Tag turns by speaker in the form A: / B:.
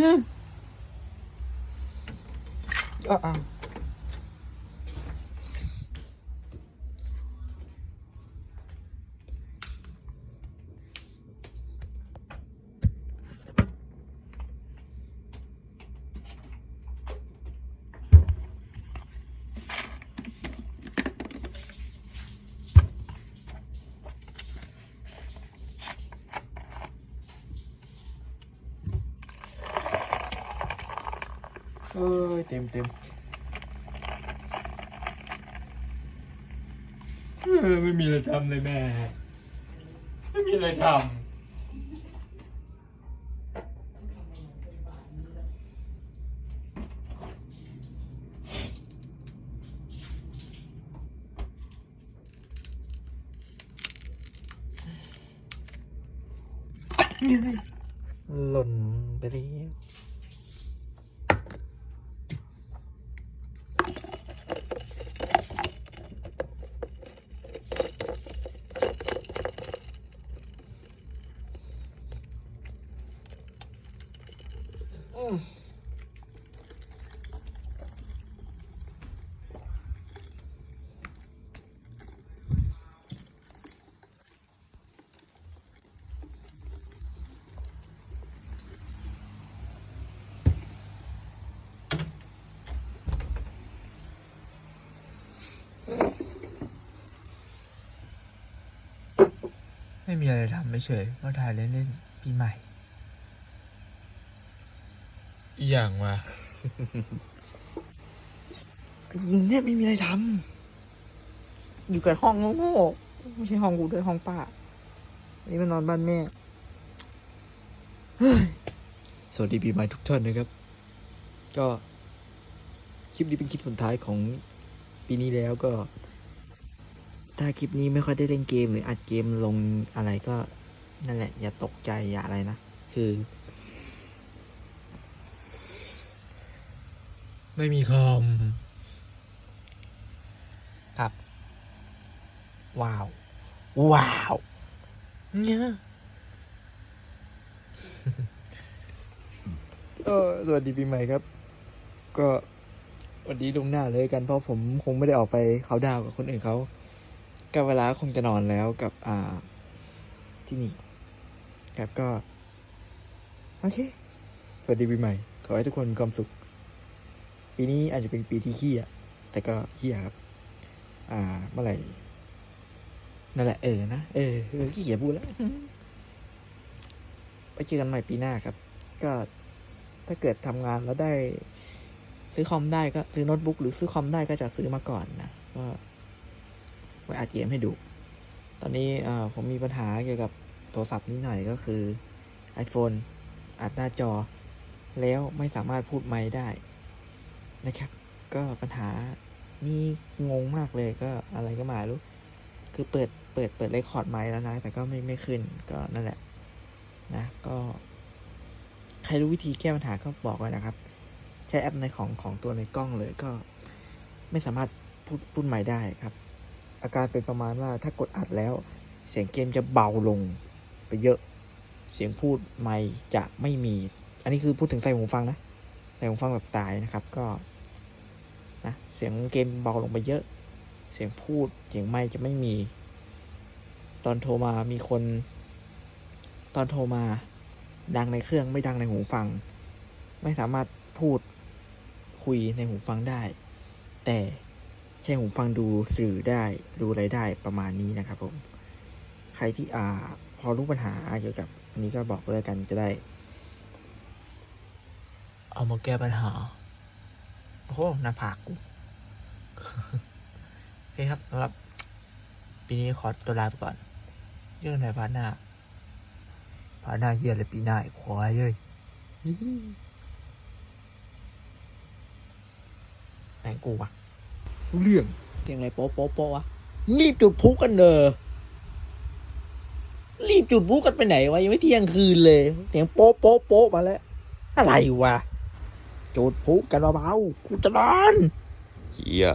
A: เนี่ เอ้ยเต็มเต็ม
B: เออไม่มีอะไรทำเลยแม่ ไม่มีอะไรทำ
A: หล่นไปแล้ว
B: ไม่มีอะไรทำไม่เฉยมาถ่ายเล่นๆปีใหม่ อีกอย่างว่ะ
A: ยิงเนี่ยไม่มีอะไรทำอยู่กับห้องโง่ๆไม่ใช่ห้องกูด้วยห้องป้าอันนี้มันนอนบ้านแม่
C: สวัสดีปีใหม่ทุกท่านนะครับ ก็คลิปนี้เป็นคลิปสุดท้ายของปีนี้แล้วก็
A: ถ้าคลิปนี้ไม่ค่อยได้เล่นเกมหรืออัดเกมลงอะไรก็นั่นแหละ อย่าตกใจอย่าอะไรนะ คือ
B: ไม่มีคอม
A: ครับ ว้าว ว้าว เนี่ย
C: เออสวัสดีปีใหม่ครับ ก็วันนี้ลวงหน้าเลยกันเพราะผมคงไม่ได้ออกไปเขาน์ดาวน์กับคนอื่นเขาก็เวลาคงจะนอนแล้วกับอ่า ที่นี่ครับก็ โอเค สวัสดีปีใหม่ ขอให้ทุกคนมีความสุข ปีนี้อาจจะเป็นปีที่ขี้อะแต่ก็ขี้ครับ อ่า เมื่อไหร่ นั่นแหละ เออ นะ เออเออขี้เกียจพูดแล้ว ไปเจอกันใหม่ปีหน้าครับ ก็ถ้าเกิดทำงานแล้วได้ ซื้อคอมได้ก็ซื้อโน้ตบุ๊กหรือซื้อคอมได้ก็จะซื้อมาก่อนนะก็ไว้อัดเกมให้ดู ตอนนี้อผมมีปัญหาเกี่ยวกับโทรศัพท์นิดหน่อยก็คือ iPhone อัดหน้าจอ แล้วไม่สามารถพูดไมค์ได้ นะครับ ก็ปัญหานี่งงมากเลยก็อะไรก็มารู้คือเปิดเปิดเปิดเรคคอร์ดไมค์แล้วนะ แต่ก็ไม่ไม่ขึ้นก็นั่นแหละ นะก็ใครรู้วิธีแก้ปัญหาก็บอกไว้นะครับ ใช้แอปในของของตัวในกล้องเลยก็ไม่สามารถพูดพูดใหม่ได้ครับ อาการเป็นประมาณว่าถ้ากดอัดแล้ว เสียงเกมจะเบาลงไปเยอะ เสียงพูดไม่จะไม่มี อันนี้คือพูดถึงใส่หูฟังนะ ใส่หูฟังแบบสายนะครับ ก็นะเสียงเกมเบาลงไปเยอะ เสียงพูดเสียงไม่จะไม่มี ตอนโทรมามีคน ตอนโทรมาดังในเครื่องไม่ดังในหูฟัง ไม่สามารถพูดคุยในหูฟังได้ แต่ใช้หูฟังดูสื่อได้ดูอะไรได้ประมาณนี้นะครับผม ใครที่อ่าพอรู้ปัญหาเกี่ยวกับอันนี้ก็บอกเลยกันจะได้
B: เอามาแก้ปัญหา
A: โอ้โหหน้าผากกู
B: โอเคครับสำหรับปีนี้ขอตัวลาไปก่อน เรื่องไหนพาร์ทหน้าพาร์ทหน้าเฮียเลยปีหน้าอีกควายเลย
A: ไหนกูวะ
C: เรื่อง
A: เสียงอะไรโป๊ะโป๊ะโป๊ะวะรีบจุดพลุกันเนอะรีบจุดพลุกันไปไหนวะยังไม่เที่ยงคืนเลยเสียงโป๊ะโป๊ะโป๊ะมาแล้ว อะไรวะ จุดพุกันเบาๆกูจะนอน
C: เฮีย